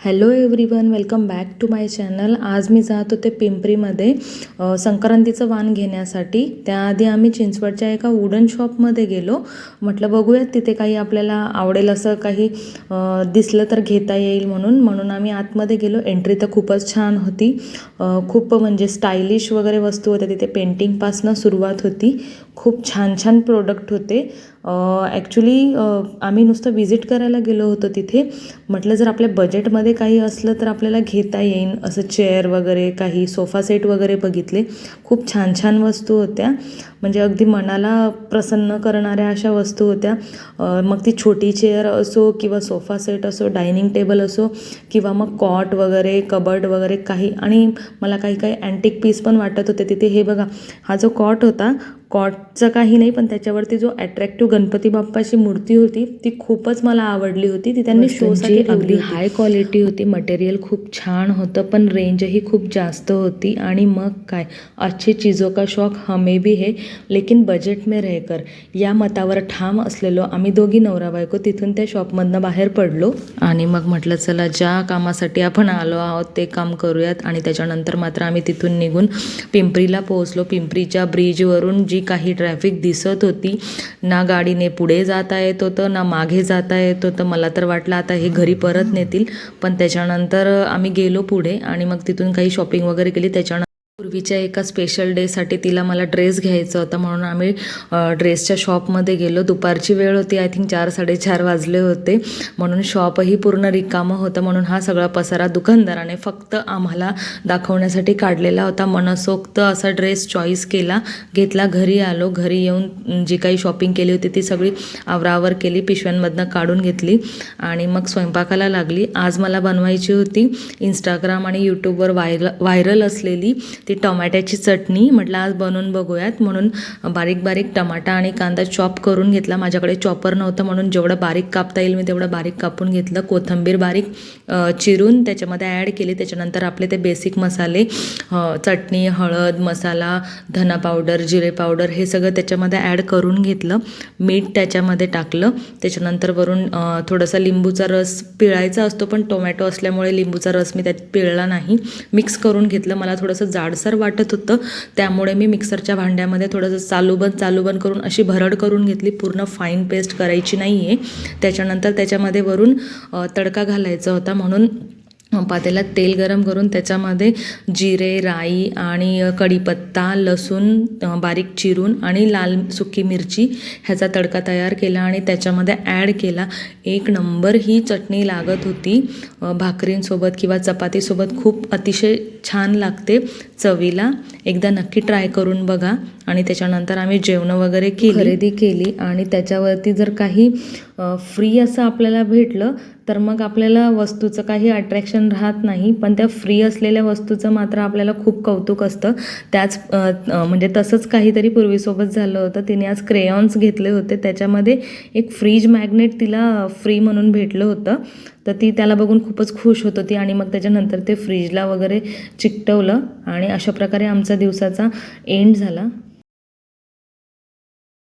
Hello everyone welcome back to my channel आज मी जात होते पिंपरीमध्ये संक्रांतीचं वाण घेण्यासाठी. त्याआधी आम्ही चिंचवडच्या एका वुडन शॉपमध्ये गेलो. म्हटलं बघूयात तिथे काही आपल्याला आवडेल असं काही दिसलं तर घेता येईल म्हणून. म्हणून आम्ही आतमध्ये गेलो. एंट्री तर खूपच छान होती. खूप म्हणजे स्टायलिश वगैरे वस्तू होत्या. तिथे पेंटिंगपासनं सुरुवात होती. खूप छान छान प्रोडक्ट होते. ॲक्च्युली आम्ही नुसतं व्हिजिट करायला गेलो होतो तिथे. म्हटलं जर आपल्या बजेटमध्ये काही असलं तर आपल्याला घेता येईन. असं चेअर वगैरे काही सोफा सेट वगैरे बघितले. खूप छान छान वस्तू होत्या. म्हणजे अगदी मनाला प्रसन्न करणाऱ्या अशा वस्तू होत्या. मग ती छोटी चेअर असो किंवा सोफा सेट असो डायनिंग टेबल असो किंवा मग कॉट वगैरे कबर्ड वगैरे काही. आणि मला काही काही अँटिक पीस पण वाटत होते तिथे. हे बघा हा जो कॉट होता कॉटचं काही नाही पण त्याच्यावरती जो अट्रॅक्टिव्ह गणपती बाप्पाची मूर्ती होती ती खूपच मला आवडली होती. ती त्यांनी शोसाठी अगदी हाय क्वालिटी होती मटेरियल खूप छान होतं पण रेंजही खूप जास्त होती. आणि मग काय अच्छे चीजों का शौक हमें भी है लेकिन बजेट में रहकर या मतावर ठाम असलेलो आम्ही दोघी नवरा बायको तिथून त्या शॉपमधनं बाहेर पडलो. आणि मग म्हटलं चला ज्या कामासाठी आपण आलो आहोत ते काम करूयात. आणि त्याच्यानंतर मात्र आम्ही तिथून निघून पिंपरीला पोहोचलो. पिंपरीच्या ब्रिजवरून जी काही ट्रॅफिक दिसत होती. ना गाडीने पुढे जाता येत होतं ना मागे जाता येत होतं. मला तर वाटलं आता हे घरी परत नेतील. पण त्याच्यानंतर आम्ही गेलो पुढे आणि मग तिथून काही शॉपिंग वगैरे केली. त्याच्यानंतर पूर्वीच्या एका स्पेशल डेसाठी तिला मला ड्रेस घ्यायचा होता. म्हणून आम्ही ड्रेसच्या शॉपमध्ये गेलो. दुपारची वेळ होती. आय थिंक चार साडेचार वाजले होते. म्हणून शॉपही पूर्ण रिकामं होतं. म्हणून हा सगळा पसारा दुकानदाराने फक्त आम्हाला दाखवण्यासाठी काढलेला होता. मनसोक्त असा ड्रेस चॉईस केला. घेतला. घरी आलो. घरी येऊन जी काही शॉपिंग केली होती ती सगळी आवरावर केली. पिशव्यांमधनं काढून घेतली. आणि मग स्वयंपाकाला लागली. आज मला बनवायची होती. इंस्टाग्राम आणि यूट्यूबवर व्हायरल व्हायरल असलेली ती टोमॅट्याची चटणी म्हटलं आज बनवून बघूयात. म्हणून बारीक बारीक टमाटा आणि कांदा चॉप करून घेतला. माझ्याकडे चॉपर नव्हतं म्हणून जेवढं बारीक कापता येईल मी तेवढं बारीक कापून घेतलं. कोथिंबीर बारीक चिरून त्याच्यामध्ये ॲड केली. त्याच्यानंतर आपले ते बेसिक मसाले चटणी हळद मसाला धना पावडर जिरे पावडर हे सगळं त्याच्यामध्ये ॲड करून घेतलं. मीठ त्याच्यामध्ये टाकलं. त्याच्यानंतर वरून थोडासा लिंबूचा रस पिळायचा असतो पण टोमॅटो असल्यामुळे लिंबूचा रस मी त्यात पिळला नाही. मिक्स करून घेतलं. मला थोडंसं जाड जाडसर वाटत होतं. त्यामुळे मी मिक्सरच्या भांड्यामध्ये थोडंसं चालूबंद चालूबंद करून अशी भरड करून घेतली. पूर्ण फाईन पेस्ट करायची नाही आहे त्याच्यानंतर त्याच्यामध्ये वरून तडका घालायचा होता. म्हणून पातेल्यात तेल गरम करून त्याच्यामध्ये जिरे राई आणि कढीपत्ता लसूण बारीक चिरून आणि लाल सुकी मिरची ह्याचा तडका तयार केला आणि त्याच्यामध्ये ॲड केला. एक नंबर ही चटणी लागत होती. भाकरींसोबत किंवा चपातीसोबत खूप अतिशय छान लागते चवीला. एकदा नक्की ट्राय करून बघा आणि त्याच्यानंतर आम्ही जेवणं वगैरे केली. खरेदी केली आणि त्याच्यावरती जर काही फ्री असं आपल्याला भेटलं तर मग आपल्याला वस्तूचं काही अट्रॅक्शन राहत नाही पण त्या फ्री असलेल्या वस्तूचं मात्र आपल्याला खूप कौतुक असतं. त्याच म्हणजे तसंच काहीतरी पूर्वीसोबत झालं होतं. तिने आज क्रेयॉन्स घेतले होते. त्याच्यामध्ये एक फ्रीज मॅग्नेट तिला फ्री म्हणून भेटलं होतं. तर ती त्याला बघून खूपच खुश होत होती आणि मग त्याच्यानंतर ते फ्रीजला वगैरे चिकटवलं आणि अशा प्रकारे आमचा दिवसाचा एंड झाला.